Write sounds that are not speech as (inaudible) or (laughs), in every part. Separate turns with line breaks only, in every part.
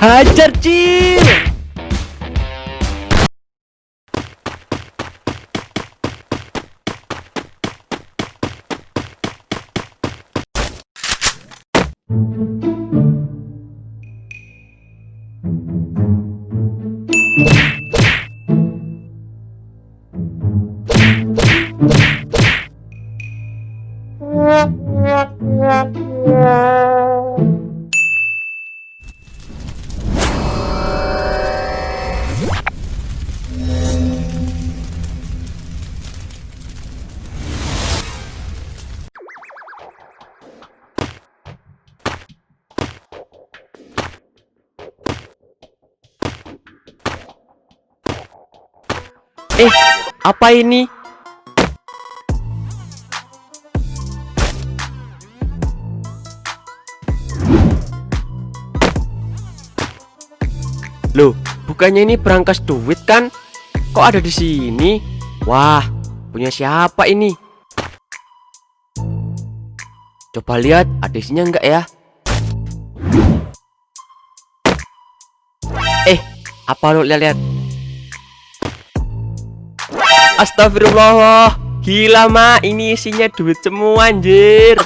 Hajar Cil Eh, apa ini? Loh, bukannya ini berangkas duit kan? Kok ada di sini? Wah, punya siapa ini? Coba lihat ada isinya enggak ya? Eh, apa lo lihat-lihat? Astagfirullah. Gila ma ini isinya duit semua anjir.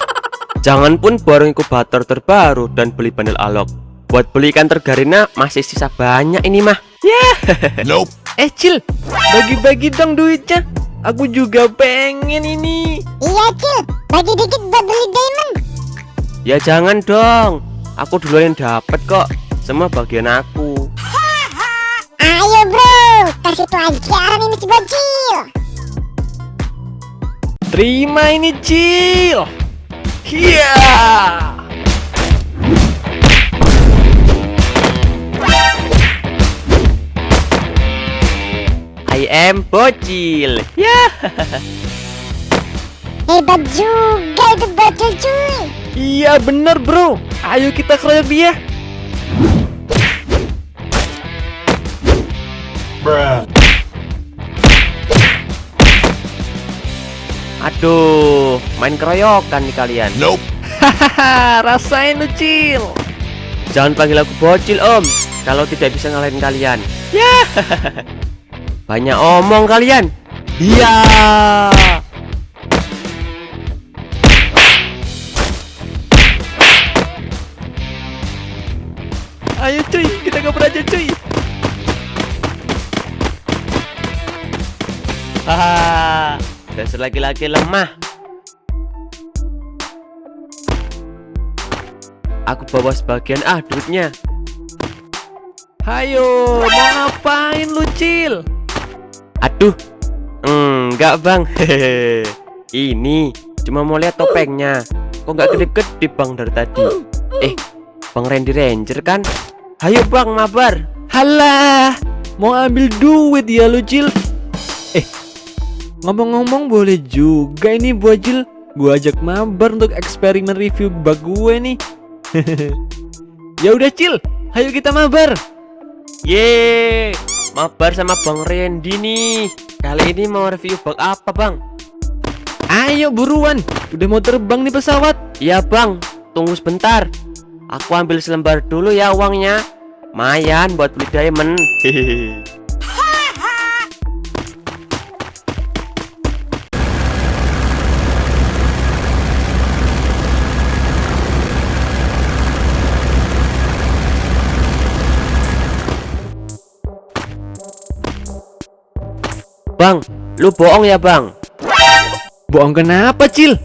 Jangan pun borong inkubator terbaru dan beli panel alok. Buat beli ikan tergarina masih sisa banyak ini mah Ya (laughs)
Nope.
Eh Cil Bagi-bagi dong duitnya. Aku juga pengen ini.
Iya Cil, bagi dikit buat beli diamond.
Ya jangan dong. Aku duluan yang dapet kok Semua bagian aku
bro, kasih pelajaran ini si bocil.
Terima ini Cil. Iya. I am bocil. Ya.
Hebat juga itu bocil cuy.
Iya bener bro. Ayo kita keroyok dia
Bruh.
Aduh Main keroyokan nih kalian.
Nope.
Hahaha Rasain lu Cil. Jangan panggil aku bocil om. Kalau tidak bisa ngalahin kalian. Ya. (laughs) Banyak omong kalian. Iya. Ayo cuy. Kita kabur aja cuy Hahaha. Dasar laki-laki lemah. Aku bawa sebagian ah duitnya. Hayo mau ngapain lu Cil? Aduh Enggak bang. Hehehe (laughs) Ini cuma mau lihat topengnya. Kok nggak kedip-kedip bang dari tadi? Eh Bang Randy Ranger kan? Hayo bang mabar. Halah Mau ambil duit ya lu Cil. Eh Ngomong-ngomong boleh juga ini bocil Gua ajak mabar untuk eksperimen review bug gue nih (laughs) Ya udah Cil, ayo kita mabar. Ye, mabar sama Bang Randy nih. Kali ini mau review bug apa, Bang? Ayo buruan, udah mau terbang nih pesawat. Iya, Bang. Tunggu sebentar. Aku ambil selembar dulu ya uangnya. Mayan buat beli diamond. Hehehe. (laughs) Bang, lu bohong ya, Bang? Bohong kenapa, Cil?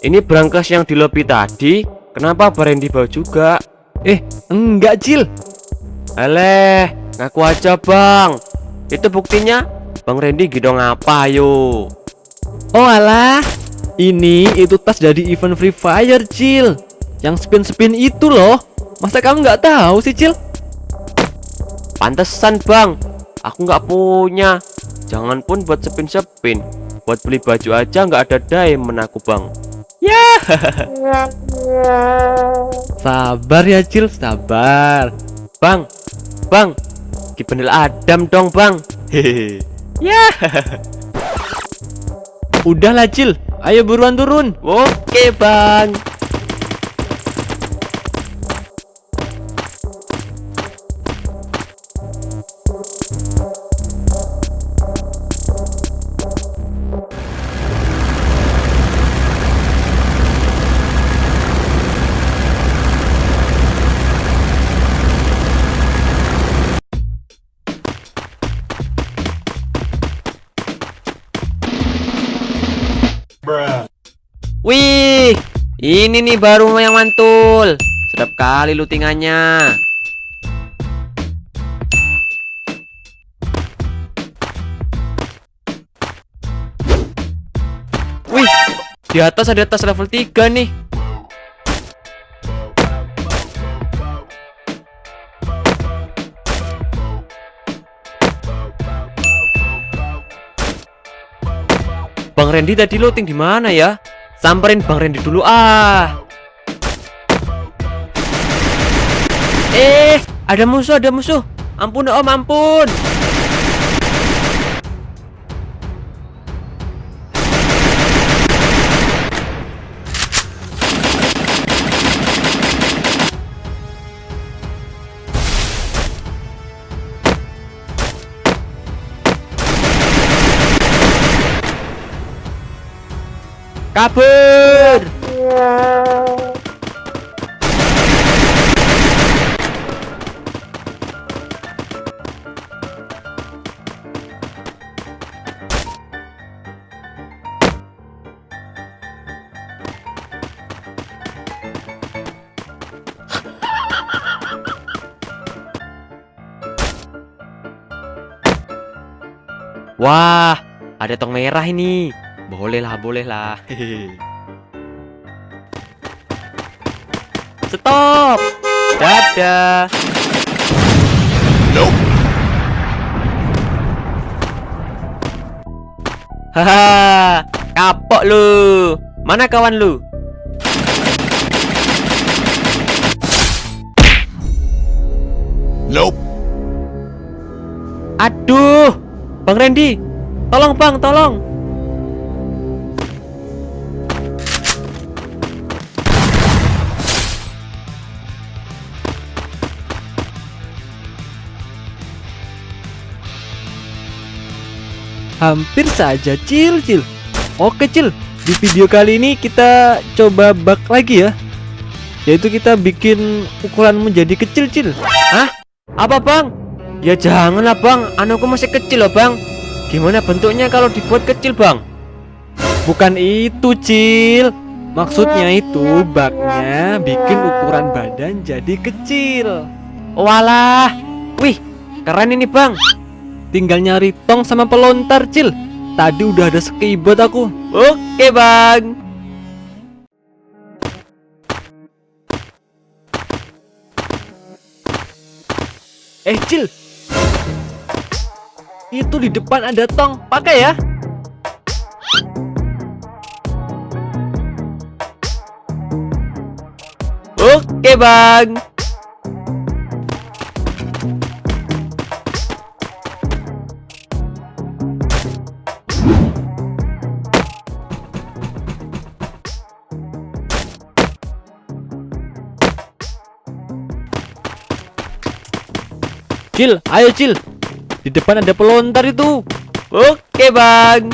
Ini berangkas yang di lobi tadi, kenapa Barendi bawa juga? Eh, enggak, Cil. Aleh, ngaku aja, Bang. Itu buktinya Bang Randy gitu ngapa, ayo. Oh alah, ini itu tas dari event Free Fire, Cil. Yang spin-spin itu loh. Masa kamu nggak tahu sih, Cil? Pantesan, Bang. Aku nggak punya. Jangan pun buat spin-spin. Buat beli baju aja nggak ada diamond aku, Bang. Ya. sabar ya, Cil, sabar. Bang. Bang. Kibendel Adam dong, Bang. Hehehe. Ya. Udahlah, Cil. Ayo buruan turun. Oke, Bang. Ini nih baru yang mantul. Sedap kali lutingannya. Wih, di atas ada tas level 3 nih. Bang Randy tadi looting di mana ya? Samperin Bang Randy dulu ah. Eh, ada musuh, ada musuh. Ampun Om, ampun. Kabur! Wah, ada tong merah ini. Boleh lah, boleh lah. Hehehe. (laughs) Stop. Dadah. Haha, kapok lu. Mana kawan lu?
Nope.
Aduh, Bang Randy, tolong bang, tolong.
Hampir saja Cil Cil Oke Cil. Di video kali ini kita coba bug lagi ya. Yaitu kita bikin ukuran menjadi kecil Cil.
Apa bang? Ya janganlah bang, anakku masih kecil loh bang. Gimana bentuknya kalau dibuat kecil bang?
Bukan itu Cil. Maksudnya itu bugnya bikin ukuran badan jadi kecil.
Walah, wih, keren ini bang.
Tinggal nyari tong sama pelontar Cil. Tadi udah ada sekibot aku.
Oke bang.
Eh Cil. Itu di depan ada tong. Pakai ya.
Oke bang.
Cil ayo Cil Di depan ada pelontar itu
Oke bang.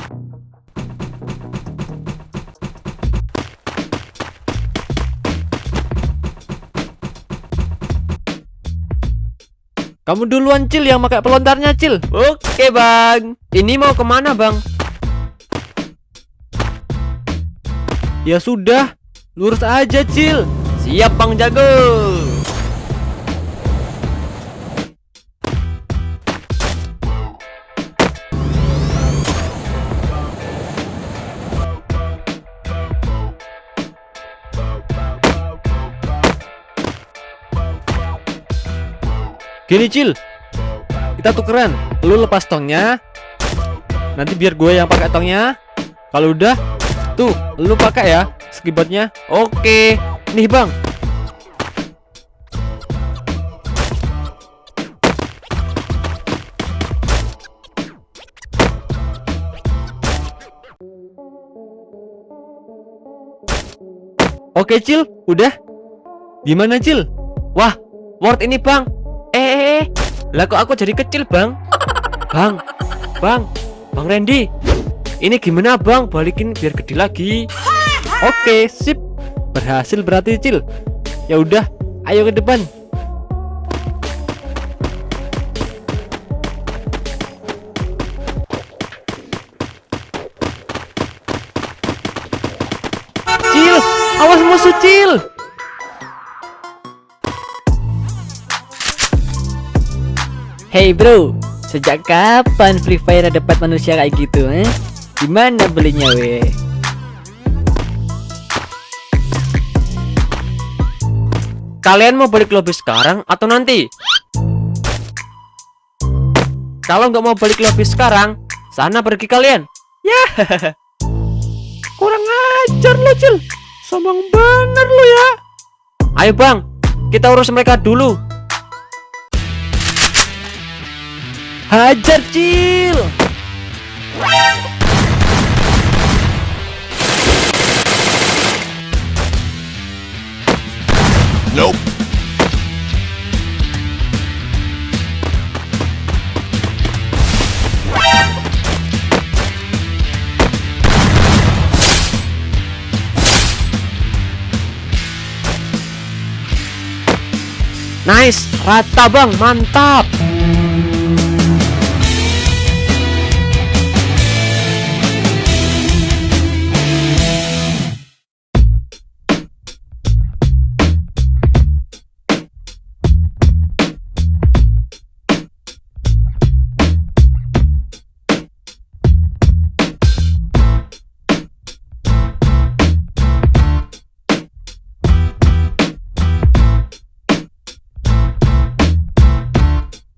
Kamu duluan Cil yang pakai pelontarnya Cil
Oke bang. Ini mau ke mana bang?
Ya sudah Lurus aja Cil
Siap bang jago.
Gini Cil. Kita tukeran. Lu lepas tongnya. Nanti biar gue yang pakai tongnya. Kalau udah Tuh lu pakai ya Skibotnya.
Oke. Nih bang.
Oke Cil. Udah. Gimana Cil?
Wah, word ini bang. Eh, eh, eh. Lah kok aku jadi kecil bang? Bang, bang, bang Randy. Ini gimana bang? Balikin biar gede lagi.
Oke sip Berhasil berarti Cil Ya udah Ayo ke depan
Hey bro, sejak kapan Free Fire dapat manusia kayak gitu, eh? Gimana belinya, weh?
Kalian mau balik lobby sekarang atau nanti? Kalau nggak mau balik lobby sekarang, sana pergi kalian. Ya. (laughs)
Kurang ajar lo, Cil. Sombong bener lo ya.
Ayo bang, kita urus mereka dulu.
Hajar, Cil.
Nice, rata bang, mantap.